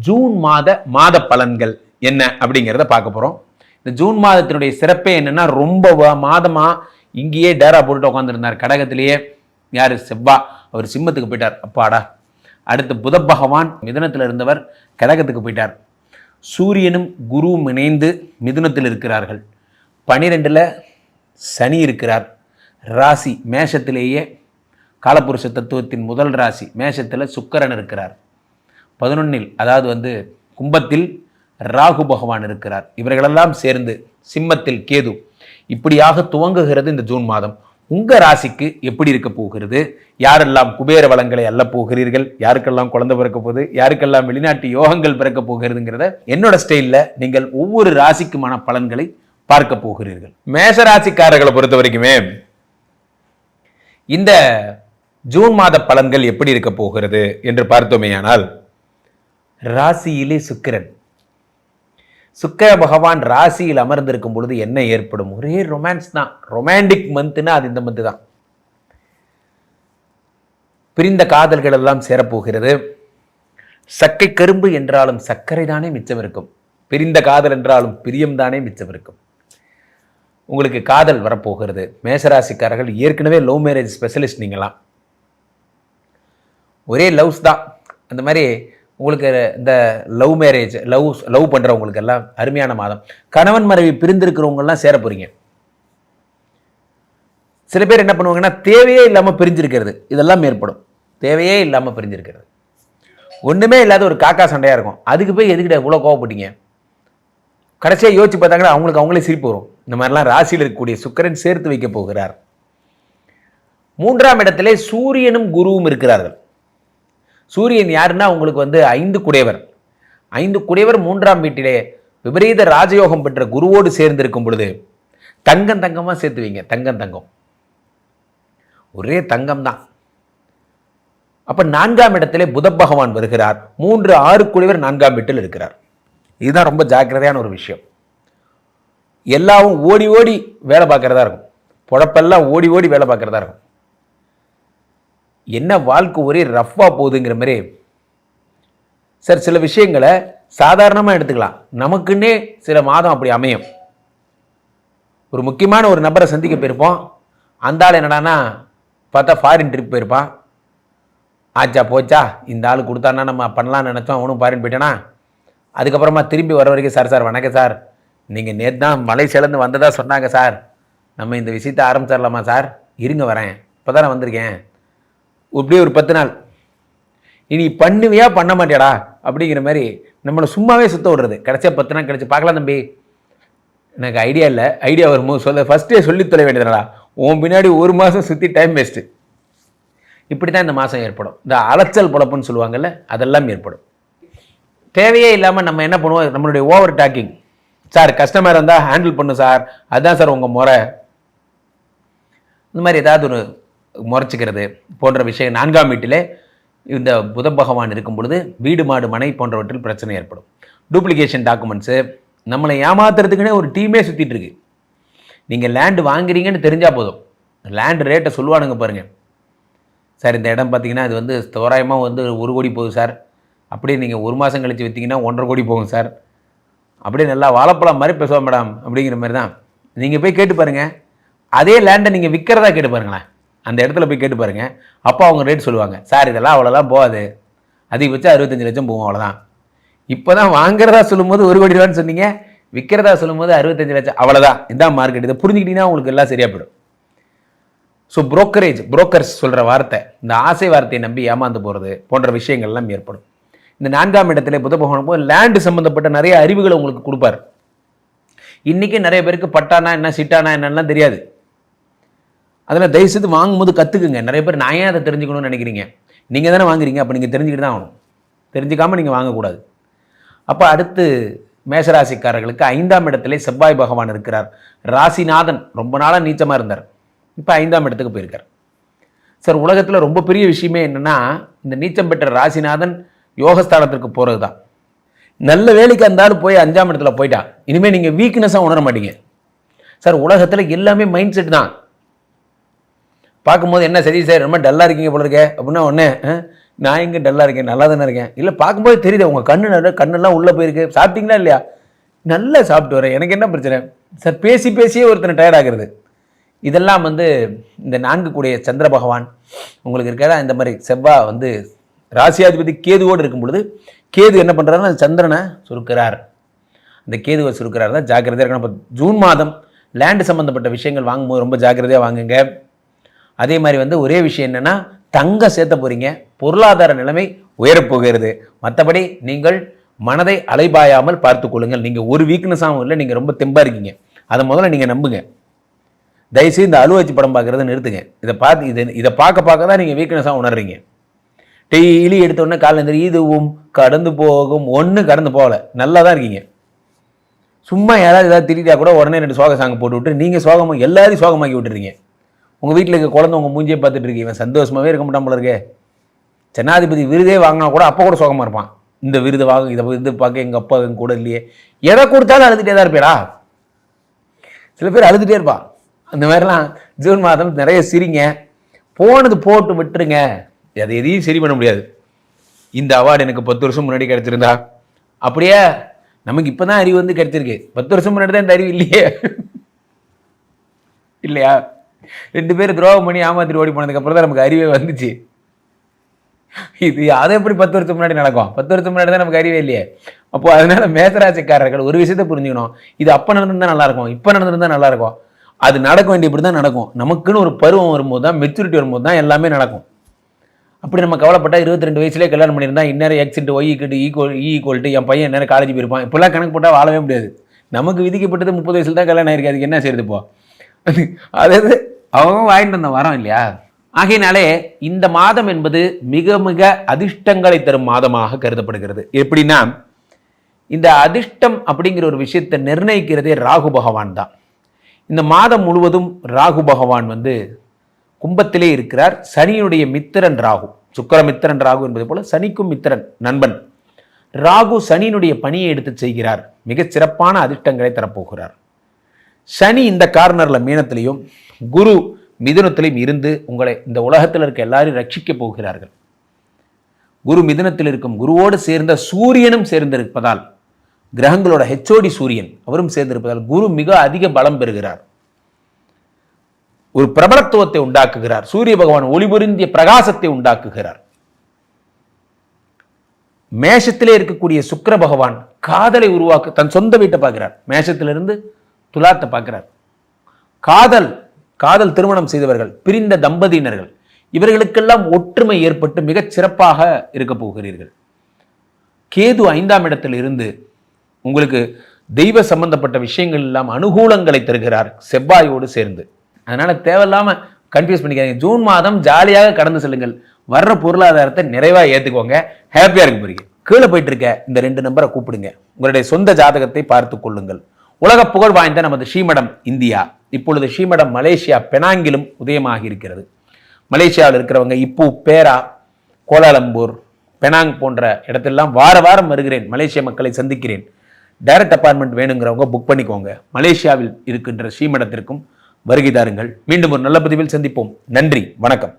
June மாத மாத பலன்கள் என்ன அப்படிங்கிறத பார்க்க போகிறோம் இந்த ஜூன் மாதத்தினுடைய சிறப்பே என்னென்னா ரொம்ப மாதமாக இங்கேயே டேரா போட்டு உட்காந்துருந்தார் கடகத்திலேயே யாரு? செவ்வா. அவர் சிம்மத்துக்கு போயிட்டார். அப்பாடா. அடுத்து புத பகவான் மிதுனத்தில் இருந்தவர் கடகத்துக்கு போயிட்டார். சூரியனும் குருவும் இணைந்து மிதுனத்தில் இருக்கிறார்கள். பனிரெண்டில் சனி இருக்கிறார். ராசி மேஷத்திலேயே காலபுருஷ தத்துவத்தின் முதல் ராசி மேஷத்தில் சுக்கரன் இருக்கிறார். பதினொன்னில் அதாவது வந்து கும்பத்தில் ராகு பகவான் இருக்கிறார். இவர்களெல்லாம் சேர்ந்து சிம்மத்தில் கேது. இப்படியாக துவங்குகிறது இந்த ஜூன் மாதம். உங்க ராசிக்கு எப்படி இருக்க போகிறது? யாரெல்லாம் குபேர வளங்களை அல்ல போகிறீர்கள்? யாருக்கெல்லாம் குழந்தை பிறக்க போகுது? யாருக்கெல்லாம் வெளிநாட்டு யோகங்கள் பிறக்க போகிறதுங்கிறத என்னோட ஸ்டைல்ல நீங்கள் ஒவ்வொரு ராசிக்குமான பலன்களை பார்க்க போகிறீர்கள். மேஷ ராசிக்காரர்களை பொறுத்த வரைக்குமே இந்த ஜூன் மாத பலன்கள் எப்படி இருக்க போகிறது என்று பார்த்தோமேயானால் ராசியிலே சுக்கிரன். சுக்கிர பகவான் ராசியில் அமர்ந்திருக்கும் பொழுது என்ன ஏற்படும்? ஒரே ரொமான்ஸ் தான். ரொமான்டிக் மந்த்னா அது இந்த மந்த் தான். பிரிந்த காதல்கள் எல்லாம் சேரப்போகிறது. சக்கை கரும்பு என்றாலும் சர்க்கரை தானே மிச்சம் இருக்கும். பிரிந்த காதல் என்றாலும் பிரியம் தானே மிச்சம் இருக்கும். உங்களுக்கு காதல் வரப்போகிறது. மேசராசிக்காரர்கள் ஏற்கனவே லவ் மேரேஜ் ஸ்பெஷலிஸ்ட் நீங்களாம். ஒரே லவ்ஸ் தான். அந்த மாதிரி உங்களுக்கு இந்த லவ் மேரேஜ் லவ் லவ் பண்ணுறவங்களுக்கு எல்லாம் அருமையான மாதம். கணவன் மனைவி பிரிந்திருக்கிறவங்கெல்லாம் சேர போறீங்க. சில பேர் என்ன பண்ணுவாங்கன்னா தேவையே இல்லாமல் பிரிஞ்சிருக்கிறது. இதெல்லாம் ஏற்படும் தேவையே இல்லாமல் பிரிஞ்சிருக்கிறது. ஒன்றுமே இல்லாத ஒரு காக்கா சண்டையாக இருக்கும். அதுக்கு போய் எதுக்கிட்ட இவ்வளோ கோவப்பட்டீங்க? கடைசியாக யோசிச்சு பார்த்தாங்கன்னா அவங்களுக்கு அவங்களே சிரிப்பு வரும். இந்த மாதிரிலாம் ராசியில் இருக்கக்கூடிய சுக்கரன் சேர்த்து வைக்க போகிறார். மூன்றாம் இடத்திலே சூரியனும் குருவும் இருக்கிறார்கள். சூரியன் யாருன்னா உங்களுக்கு வந்து ஐந்து குடையவர். ஐந்து குடையவர் மூன்றாம் வீட்டிலே விபரீத ராஜயோகம் பெற்ற குருவோடு சேர்ந்திருக்கும் பொழுது தங்கம் தங்கமாக சேர்த்து வைங்க தங்கம் தங்கம். ஒரே தங்கம் தான் அப்ப நான்காம் இடத்திலே புத பகவான் வருகிறார். மூன்று ஆறு குடைவர் நான்காம் வீட்டில் இருக்கிறார். இதுதான் ரொம்ப ஜாக்கிரதையான ஒரு விஷயம். எல்லாவும் ஓடி ஓடி வேலை பார்க்கறதா இருக்கும். பொழப்பெல்லாம் ஓடி ஓடி வேலை பார்க்கறதா இருக்கும். என்ன வாழ்க்கை ஒரே ரஃப்பாக போகுதுங்கிற மாதிரி. சார் சில விஷயங்களை சாதாரணமாக எடுத்துக்கலாம். நமக்குன்னே சில மாதம் அப்படி அமையும். ஒரு முக்கியமான ஒரு நபரை சந்திக்க போயிருப்போம். அந்த ஆள் என்னடான்னா பார்த்தா ஃபாரின் ட்ரிப் போயிருப்பான். ஆச்சா போச்சா இந்த ஆள் கொடுத்தானா நம்ம பண்ணலாம்னு நினச்சோம். அவனும் ஃபாரின் போயிட்டானா? அதுக்கப்புறமா திரும்பி வர வரைக்கும் சார் சார் வணக்கம் சார். நீங்கள் நேற்று தான் மலை வந்ததாக சொன்னாங்க சார். நம்ம இந்த விஷயத்தை ஆரம்பிச்சிடலாமா சார்? இருங்க வரேன். இப்போ தான் நான் வந்திருக்கேன். இப்படியே ஒரு பத்து நாள். இனி பண்ணுவியா பண்ண மாட்டியாடா? அப்படிங்கிற மாதிரி நம்மளை சும்மாவே சுத்த விடுறது. கடைசியாக பத்து நாள் கிடச்சி பார்க்கலாம் தம்பி. எனக்கு ஐடியா இல்லை. ஐடியா வரும்போது சொல்ல ஃபஸ்ட்டே சொல்லி தொலை வேண்டியதுடா உன் பின்னாடி ஒரு மாதம் சுற்றி டைம் வேஸ்ட்டு இப்படி தான் இந்த மாதம் ஏற்படும். இந்த அலைச்சல் பொழப்புன்னு சொல்லுவாங்கல்ல அதெல்லாம் ஏற்படும். தேவையே இல்லாமல் நம்ம என்ன பண்ணுவோம்? நம்மளுடைய ஓவர் டாக்கிங் சார் கஸ்டமர் இருந்தால் ஹேண்டில் பண்ணு சார். அதுதான் சார் உங்கள் முறை. இந்த மாதிரி ஏதாவது ஒரு முறைச்சிக்கிறது போன்ற விஷயம் நான்காம் வீட்டிலே இந்த புத பகவான் இருக்கும் பொழுது வீடு மாடு மனை போன்றவற்றில் பிரச்சனை ஏற்படும். டூப்ளிகேஷன் டாக்குமெண்ட்ஸு நம்மளை ஏமாத்துறதுக்குன்னே ஒரு டீமே சுற்றிட்டு இருக்கு. நீங்கள் லேண்டு வாங்குறீங்கன்னு தெரிஞ்சால் போதும். லேண்டு ரேட்டை சொல்லுவானுங்க பாருங்கள் சார் இந்த இடம் பார்த்தீங்கன்னா இது வந்து தோராயமாக வந்து ஒரு கோடி போகுது சார். அப்படியே நீங்கள் ஒரு மாதம் கழித்து விற்றீங்கன்னா ஒன்றரை கோடி போகும் சார். அப்படியே நல்லா வாழைப்பழம் மாதிரி பேசுவோம் மேடம் அப்படிங்கிற மாதிரி தான் நீங்கள் போய் கேட்டு பாருங்கள் அதே லேண்டை நீங்கள் விற்கிறதா கேட்டு பாருங்களேன். அந்த இடத்துல போய் கேட்டு பாருங்கள் அப்போ அவங்க ரேட் சொல்லுவாங்க சார் இதெல்லாம் அவ்வளோலாம் போகாது. அதிகபட்சம் அறுபத்தஞ்சு லட்சம் போகும் அவ்வளோதான். இப்போ தான் வாங்குறதா சொல்லும்போது ஒரு கோடி ரூபான்னு சொன்னீங்க விற்கிறதா சொல்லும்போது அறுபத்தஞ்சு லட்சம் அவ்வளோதான். இதான் மார்க்கெட் இதை புரிஞ்சுக்கிட்டீங்கன்னா உங்களுக்கு எல்லாம் சரியாக போயிடும் ஸோ புரோக்கரேஜ் புரோக்கர்ஸ் சொல்கிற வார்த்தை இந்த ஆசை வார்த்தையை நம்பி ஏமாந்து போகிறது போன்ற விஷயங்கள்லாம் ஏற்படும். இந்த நான்காம் இடத்துல புத பகவான் போது லேண்டு சம்மந்தப்பட்ட நிறைய அறிவுகளை உங்களுக்கு கொடுப்பார். இன்றைக்கி நிறைய பேருக்கு பட்டானா என்ன சிட்டானா என்னென்னலாம் தெரியாது. அதில் தயவுசெய்து வாங்கும்போது கற்றுக்குங்க நிறைய பேர் நான் ஏன் அதை தெரிஞ்சுக்கணும்னு நினைக்கிறீங்க? நீங்கள் தானே வாங்குறீங்க. அப்போ நீங்கள் தெரிஞ்சுக்கிட்டு தான் ஆகணும். தெரிஞ்சுக்காமல் நீங்கள் வாங்கக்கூடாது. அப்போ அடுத்து மேஷராசிக்காரர்களுக்கு ஐந்தாம் இடத்திலே செவ்வாய் பகவான் இருக்கிறார். ராசிநாதன் ரொம்ப நாளாக நீச்சமாக இருந்தார். இப்போ ஐந்தாம் இடத்துக்கு போயிருக்கார். சார் உலகத்தில் ரொம்ப பெரிய விஷயமே என்னென்னா இந்த நீச்சம் பெற்ற ராசிநாதன் யோகஸ்தானத்திற்கு போகிறது தான் நல்ல வேலைக்கு அந்தாலும் போய் அஞ்சாம் இடத்துல போயிட்டான். இனிமேல் நீங்கள் வீக்னஸாக உணர மாட்டீங்க. சார் உலகத்தில் எல்லாமே மைண்ட் செட் தான். பார்க்கும்போது என்ன சரி சார்? ரொம்ப டல்லாக இருக்கீங்க போல இருக்கே அப்படின்னா ஒன்று நான் இங்கே டல்லாக இருக்கேன்? நல்லா தானே இருக்கேன்? இல்லை பார்க்கும்போது தெரியுது உங்கள் கண்ணு நல்ல கண்ணெல்லாம் உள்ளே போயிருக்கு. சாப்பிட்டீங்களா இல்லையா? நல்லா சாப்பிட்டு வரேன். எனக்கு என்ன பிரச்சனை? சார் பேசி பேசியே ஒருத்தனை டயர்ட் ஆகிறது. இதெல்லாம் வந்து இந்த நான்கு கூடிய சந்திர பகவான் உங்களுக்கு இருக்காதா இந்த மாதிரி செவ்வாய் வந்து ராசியாதிபதி கேதுவோடு இருக்கும் பொழுது கேது என்ன பண்ணுறாருன்னா சந்திரனை சுருக்கிறார். அந்த கேதுவை சுருக்கிறார் தான் ஜாக்கிரதையாக இருக்கணும். இப்போ ஜூன் மாதம் லேண்டு சம்மந்தப்பட்ட விஷயங்கள் வாங்கும்போது ரொம்ப ஜாக்கிரதையாக வாங்குங்க. அதே மாதிரி வந்து ஒரே விஷயம் என்னென்னா தங்க சேர்த்த போகிறீங்க பொருளாதார நிலைமை உயரப்போகிறது மற்றபடி நீங்கள் மனதை அலைபாயாமல் பார்த்து கொள்ளுங்கள். நீங்கள் ஒரு வீக்னஸாகவும் இல்லை நீங்கள் ரொம்ப தெம்பாக இருக்கீங்க. அதை முதல்ல நீங்கள் நம்புங்க. தயவுசெய்து இந்த அலுவச்சி படம் பார்க்குறத நிறுத்துங்க. இதை பார்த்து இதை இதை பார்க்க பார்க்க தான் நீங்கள் வீக்னஸாக உணர்றீங்க. டெய்லி எடுத்தோடனே காலையில் இதுவும் கடந்து போகும் ஒன்று கடந்து போகலை. நல்லா தான் இருக்கீங்க. சும்மா யாராவது ஏதாவது திட்டா கூட உடனே ரெண்டு சோக சாங்க போட்டு விட்டு நீங்கள் சோகமாக எல்லாரையும் சோகமாக்கி விட்டுறீங்க. உங்கள் வீட்டில் இருக்க குழந்தை உங்கள் மூஞ்சியை பார்த்துட்டு இருக்கீங்க இவன் சந்தோஷமாகவே இருக்க மாட்டான் போல இருக்கே. ஜனாதிபதி விருதே வாங்கினா கூட அப்போ கூட சோகமாக இருப்பான். இந்த விருது வாங்க இதை விருது பார்க்க எங்கள் அப்பா எங்கள் கூட இல்லையே. எதை கொடுத்தாலும் அழுதுகிட்டே தான் இருப்பேடா. சில பேர் அழுதுகிட்டே இருப்பா. அந்த மாதிரிலாம் ஜூன் மாதம் நிறைய சிரிங்க. போனது போட்டு விட்டுருங்க. அதை எதையும் சரி பண்ண முடியாது. இந்த அவார்டு எனக்கு பத்து வருஷம் முன்னாடி கிடைச்சிருந்தா. அப்படியே நமக்கு இப்போ தான் அறிவு வந்து கிடைச்சிருக்கு. பத்து வருஷம் முன்னாடி தான் இந்த அறிவு இல்லையே. இல்லையா? ரெண்டு பேரும் துரோகம் பண்ணி ஏமாத்திட்டு ஓடி போனதுக்கப்புறம் தான் நமக்கு அறிவே வந்துச்சு. இது அதை எப்படி பத்து வருஷம் முன்னாடி நடக்கும்? பத்து வருஷம் முன்னாடி தான் நமக்கு அறிவே இல்லையே. அப்போ அதனால மேசராசிக்காரர்கள் ஒரு விஷயத்தை புரிஞ்சுக்கணும். இது அப்போ நடந்திருந்தா நல்லா இருக்கும் இப்போ நடந்திருந்தா நல்லா இருக்கும். அது நடக்க வேண்டிய இப்படி தான் நடக்கும். நமக்குன்னு ஒரு பருவம் வரும்போது தான் மெச்சூரிட்டி வரும்போது தான் எல்லாமே நடக்கும். அப்படி நம்ம கவலைப்பட்டா இருபத்தி ரெண்டு வயசுலேயே கல்யாணம் பண்ணியிருந்தா இந்நேரம் எக்ஸிட் ஒய் இக்கிட்டு ஈக்குவல் ஈ ஈக்குவல்ட்டு என் பையன் நேரம் காலேஜ் போயிருப்பான். இப்போல்லாம் கணக்கு போட்டால் வாழவே முடியாது. நமக்கு விதிக்கப்பட்டது முப்பது வயசுல தான் கல்யாணம் ஆயிருக்கு அதுக்கு என்ன செய்யறது இப்போ? அதாவது அவங்க வாங்கிட்டு வந்த வரோம் இல்லையா? ஆகையினாலே இந்த மாதம் என்பது மிக மிக அதிர்ஷ்டங்களை தரும் மாதமாக கருதப்படுகிறது. எப்படின்னா இந்த அதிர்ஷ்டம் அப்படிங்கிற ஒரு விஷயத்தை நிர்ணயிக்கிறதே ராகு பகவான் தான். இந்த மாதம் முழுவதும் ராகு பகவான் வந்து கும்பத்திலே இருக்கிறார். சனியுடைய மித்திரன் ராகு. சுக்கரமித்திரன் ராகு என்பது போல சனிக்கும் மித்திரன் நண்பன். ராகு சனியினுடைய பணியை எடுத்து செய்கிறார். மிகச் சிறப்பான அதிர்ஷ்டங்களை தரப்போகிறார். சனி இந்த கார்னரில் மீனத்திலையும் குரு மிதுனத்திலையும் இருந்து உங்களை இந்த உலகத்தில் இருக்க எல்லாரையும் ரட்சிக்க போகிறார்கள். குரு மிதுனத்தில் இருக்கும் குருவோடு சேர்ந்த சூரியனும் சேர்ந்திருப்பதால் கிரகங்களோட ஹெச்ஓடி சூரியன் அவரும் சேர்ந்திருப்பதால் குரு மிக அதிக பலம் பெறுகிறார். ஒரு பிரபலத்துவத்தை உண்டாக்குகிறார். சூரிய பகவான் ஒளிபுரிந்திய பிரகாசத்தை உண்டாக்குகிறார். மேஷத்திலே இருக்கக்கூடிய சுக்கர பகவான் காதலை உருவாக்க தன் சொந்த வீட்டை பார்க்கிறார். மேஷத்திலிருந்து துலாத்தை பார்க்குறார். காதல் காதல் திருமணம் செய்தவர்கள் பிரிந்த தம்பதியினர்கள் இவர்களுக்கெல்லாம் ஒற்றுமை ஏற்பட்டு மிகச் சிறப்பாக இருக்க போகிறீர்கள். கேது ஐந்தாம் இடத்தில் இருந்து உங்களுக்கு தெய்வ சம்பந்தப்பட்ட விஷயங்கள் எல்லாம் அனுகூலங்களை தருகிறார் செவ்வாயோடு சேர்ந்து. அதனால தேவையில்லாம கன்ஃபியூஸ் பண்ணிக்காதீங்க. ஜூன் மாதம் ஜாலியாக கடந்து செல்லுங்கள். வர்ற பொருளாதாரத்தை நிறைவாக ஏற்றுக்கோங்க ஹாப்பியாக இருக்க போறீங்க. கீழே போயிட்டு இருக்க இந்த ரெண்டு நம்பரை கூப்பிடுங்க. உங்களுடைய சொந்த ஜாதகத்தை பார்த்து கொள்ளுங்கள். உலக புகழ் வாய்ந்த நமது ஸ்ரீமடம் இந்தியா. இப்பொழுது ஸ்ரீமடம் மலேசியா பெனாங்கிலும் உதயமாகி இருக்கிறது மலேசியாவில் இருக்கிறவங்க இப்போ பேரா கோலாலம்பூர் பெனாங் போன்ற இடத்தெல்லாம் வார வாரம் வருகிறேன். மலேசிய மக்களை சந்திக்கிறேன். டைரக்ட் அப்பார்ட்மெண்ட் வேணுங்கிறவங்க புக் பண்ணிக்கோங்க. மலேசியாவில் இருக்கின்ற ஸ்ரீமடத்திற்கும் வருகை தாருங்கள். மீண்டும் ஒரு நல்ல பதிவில் சந்திப்போம். நன்றி. வணக்கம்.